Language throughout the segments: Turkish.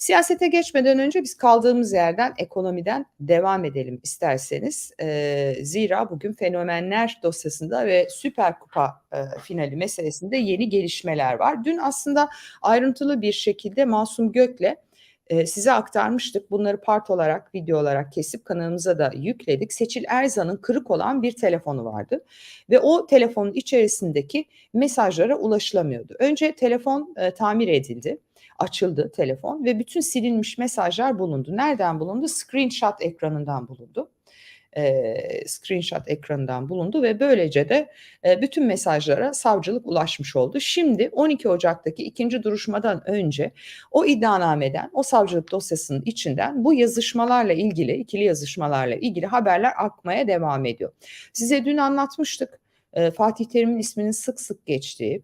Siyasete geçmeden önce biz kaldığımız yerden ekonomiden devam edelim isterseniz. Eee, zira bugün Fenomenler dosyasında ve Süper Kupa eee, finali meselesinde yeni gelişmeler var. Dün aslında ayrıntılı bir şekilde Masum Gök'le eee, size aktarmıştık. Bunları part olarak, video olarak kesip kanalımıza da yükledik. Seçil Erzan'ın kırık olan bir telefonu vardı ve o telefonun içerisindeki mesajlara ulaşılamıyordu. Önce telefon eee, tamir edildi açıldı telefon ve bütün silinmiş mesajlar bulundu. Nereden bulundu? Screenshot ekranından bulundu. Eee, screenshot ekranından bulundu ve böylece de eee, bütün mesajlara savcılık ulaşmış oldu. Şimdi 12 Ocak'taki ikinci duruşmadan önce o iddianameden, o savcılık dosyasının içinden bu yazışmalarla ilgili, ikili yazışmalarla ilgili haberler akmaya devam ediyor. Size dün anlatmıştık. Eee, Fatih Terim'in isminin sık sık geçtiği,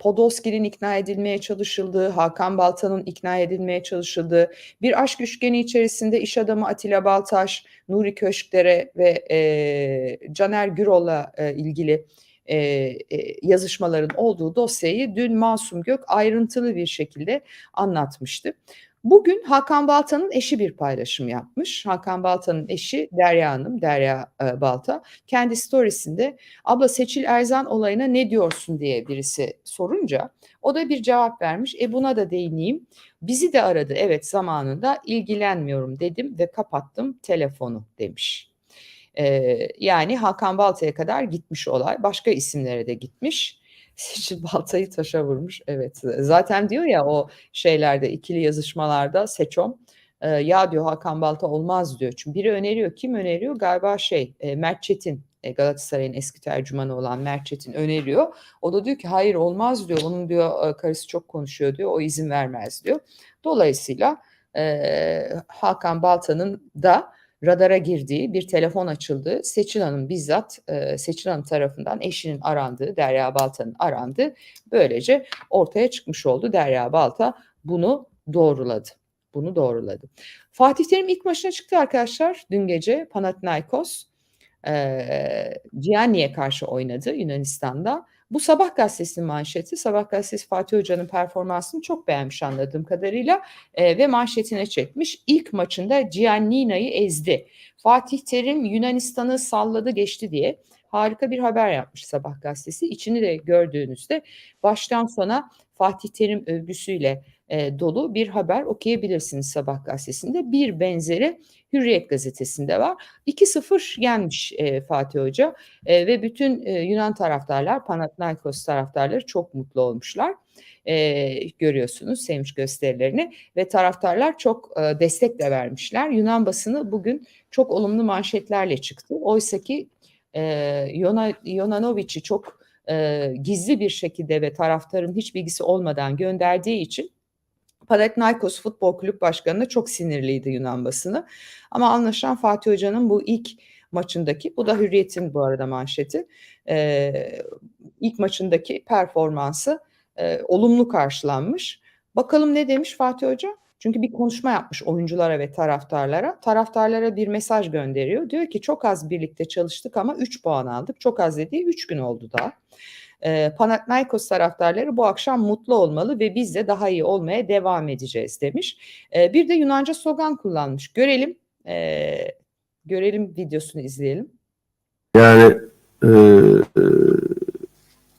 Podolski'nin ikna edilmeye çalışıldığı, Hakan Balta'nın ikna edilmeye çalışıldığı, bir aşk üçgeni içerisinde iş adamı Atilla Baltaş, Nuri Köşkdere ve eee, Caner Gürol'la eee, ilgili eee, eee, yazışmaların olduğu dosyayı dün Masum Gök ayrıntılı bir şekilde anlatmıştı. Bugün Hakan Balta'nın eşi bir paylaşım yapmış. Hakan Balta'nın eşi Derya Hanım, Derya eee, Balta kendi storiesinde abla Seçil Erzan olayına ne diyorsun diye birisi sorunca o da bir cevap vermiş. E buna da değineyim. Bizi de aradı evet zamanında ilgilenmiyorum dedim ve kapattım telefonu demiş. Eee, yani Hakan Balta'ya kadar gitmiş olay. Başka isimlere de gitmiş. Seçil Balta'yı taşa vurmuş. Evet. Zaten diyor ya o şeylerde ikili yazışmalarda Seçom eee, ya diyor Hakan Balta olmaz diyor. Çünkü biri öneriyor. Kim öneriyor? Galiba şey eee, Mert Çetin eee, Galatasaray'ın eski tercümanı olan Mert Çetin öneriyor. O da diyor ki hayır olmaz diyor. Onun diyor eee, karısı çok konuşuyor diyor. O izin vermez diyor. Dolayısıyla eee, Hakan Balta'nın da radara girdiği bir telefon açıldı. Seçil Hanım bizzat eee, Seçil Hanım tarafından eşinin arandığı, Derya Balta'nın arandığı böylece ortaya çıkmış oldu. Derya Balta bunu doğruladı. Bunu doğruladı. Fatih Terim ilk maçına çıktı arkadaşlar dün gece Panathinaikos. Eee, Gianni'ye karşı oynadı Yunanistan'da. Bu Sabah gazetesinin manşeti. Sabah gazetesi Fatih Hoca'nın performansını çok beğenmiş anladığım kadarıyla eee, ve manşetine çekmiş. İlk maçında Giannina'yı ezdi. Fatih Terim Yunanistan'ı salladı geçti diye harika bir haber yapmış Sabah gazetesi. İçini de gördüğünüzde baştan sona Fatih Terim övgüsüyle eee, dolu bir haber okuyabilirsiniz Sabah gazetesinde. Bir benzeri Hürriyet gazetesinde var. 2-0 yenmiş eee, Fatih Hoca eee, ve bütün eee, Yunan taraftarlar, Panathinaikos taraftarları çok mutlu olmuşlar. Eee, görüyorsunuz sevinç gösterilerini ve taraftarlar çok eee, destek de vermişler. Yunan basını bugün çok olumlu manşetlerle çıktı. Oysa ki eee Yona, Yonanovic'i çok eee, gizli bir şekilde ve taraftarın hiç bilgisi olmadan gönderdiği için Panathinaikos Futbol Kulüp Başkanı'na çok sinirliydi Yunan basını. Ama anlaşılan Fatih Hoca'nın bu ilk maçındaki, bu da Hürriyet'in bu arada manşeti, eee, ilk maçındaki performansı eee, olumlu karşılanmış. Bakalım ne demiş Fatih Hoca? Çünkü bir konuşma yapmış oyunculara ve taraftarlara. Taraftarlara bir mesaj gönderiyor. Diyor ki çok az birlikte çalıştık ama 3 puan aldık. Çok az dediği 3 gün oldu daha. Eee, Panathinaikos taraftarları bu akşam mutlu olmalı ve biz de daha iyi olmaya devam edeceğiz demiş. Eee, bir de Yunanca slogan kullanmış. Görelim, eee, görelim videosunu izleyelim. Yani eee,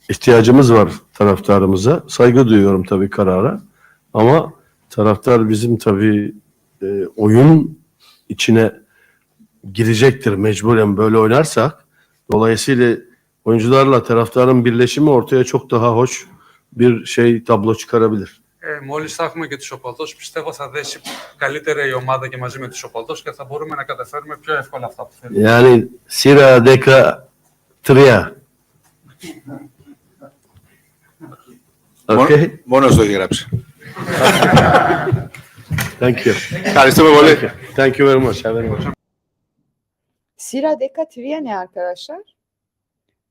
ihtiyacımız var taraftarımıza. Saygı duyuyorum tabii karara. Ama taraftar bizim tabii eee, oyun içine girecektir mecburen böyle oynarsak. Dolayısıyla oyuncularla taraftarın birleşimi ortaya çok daha hoş bir şey tablo çıkarabilir. Ε, μόλις θα έχουμε και τους οπαδούς, πιστεύω θα δέσει καλύτερα η ομάδα και μαζί με τους οπαδούς και θα μπορούμε να καταφέρουμε πιο εύκολα αυτά που θέλουμε. Yani Sira Deka Tria. Okay. Μόνος το γράψε. Thank you. Ευχαριστούμε πολύ. Thank you very much. Have a very much. Sira Dekatriye ne arkadaşlar?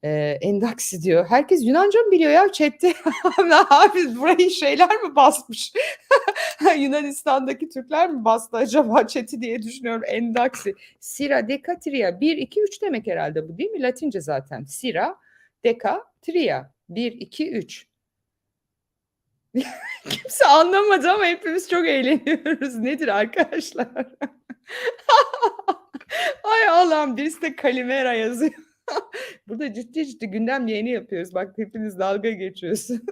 Eee, endaksi diyor. Herkes Yunanca mı biliyor ya chatte? Abi burayı şeyler mi basmış? Yunanistan'daki Türkler mi bastı acaba chat'i diye düşünüyorum. Endaksi. Sira Dekatria. 1, 2, 3 demek herhalde bu değil mi? Latince zaten. Sira Dekatria. 1, 2, 3. Kimse anlamadı ama hepimiz çok eğleniyoruz. Nedir arkadaşlar? Ay Allah'ım birisi de Kalimera yazıyor. Burada ciddi ciddi gündem yayını yapıyoruz. Bak hepiniz dalga geçiyorsun.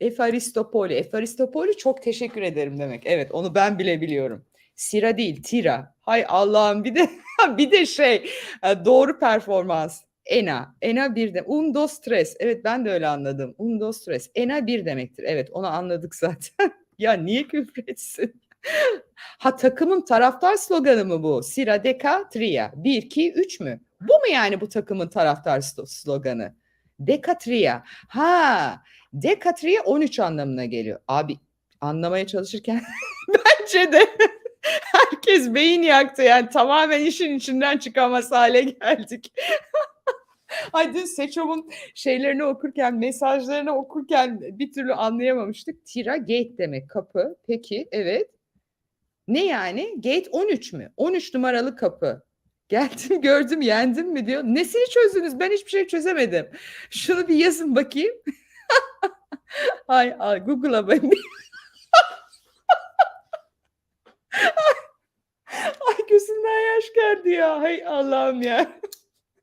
Efaristopoli. Efaristopoli çok teşekkür ederim demek. Evet onu ben bile biliyorum. Sira değil, tira. Hay Allah'ım bir de bir de şey e, doğru performans. Ena. Ena bir de. Un dos tres. Evet ben de öyle anladım. Un dos tres. Ena bir demektir. Evet onu anladık zaten. ya niye küfretsin? ha takımın taraftar sloganı mı bu? Sira deka tria. 1, 2, 3 mü? Bu mu yani bu takımın taraftar sloganı? Dekatria. Ha, dekatria 13 anlamına geliyor. Abi anlamaya çalışırken bence de herkes beyin yaktı yani tamamen işin içinden çıkamaz hale geldik. Ay dün Seçom'un şeylerini okurken, mesajlarını okurken bir türlü anlayamamıştık. Tira gate demek kapı. Peki evet. Ne yani? Gate 13 mü? 13 numaralı kapı. Geldim gördüm yendim mi diyor. Nesini çözdünüz? Ben hiçbir şey çözemedim. Şunu bir yazın bakayım. ay, ay Google'a bakayım. ay gözümden yaş geldi ya. Hay Allah'ım ya.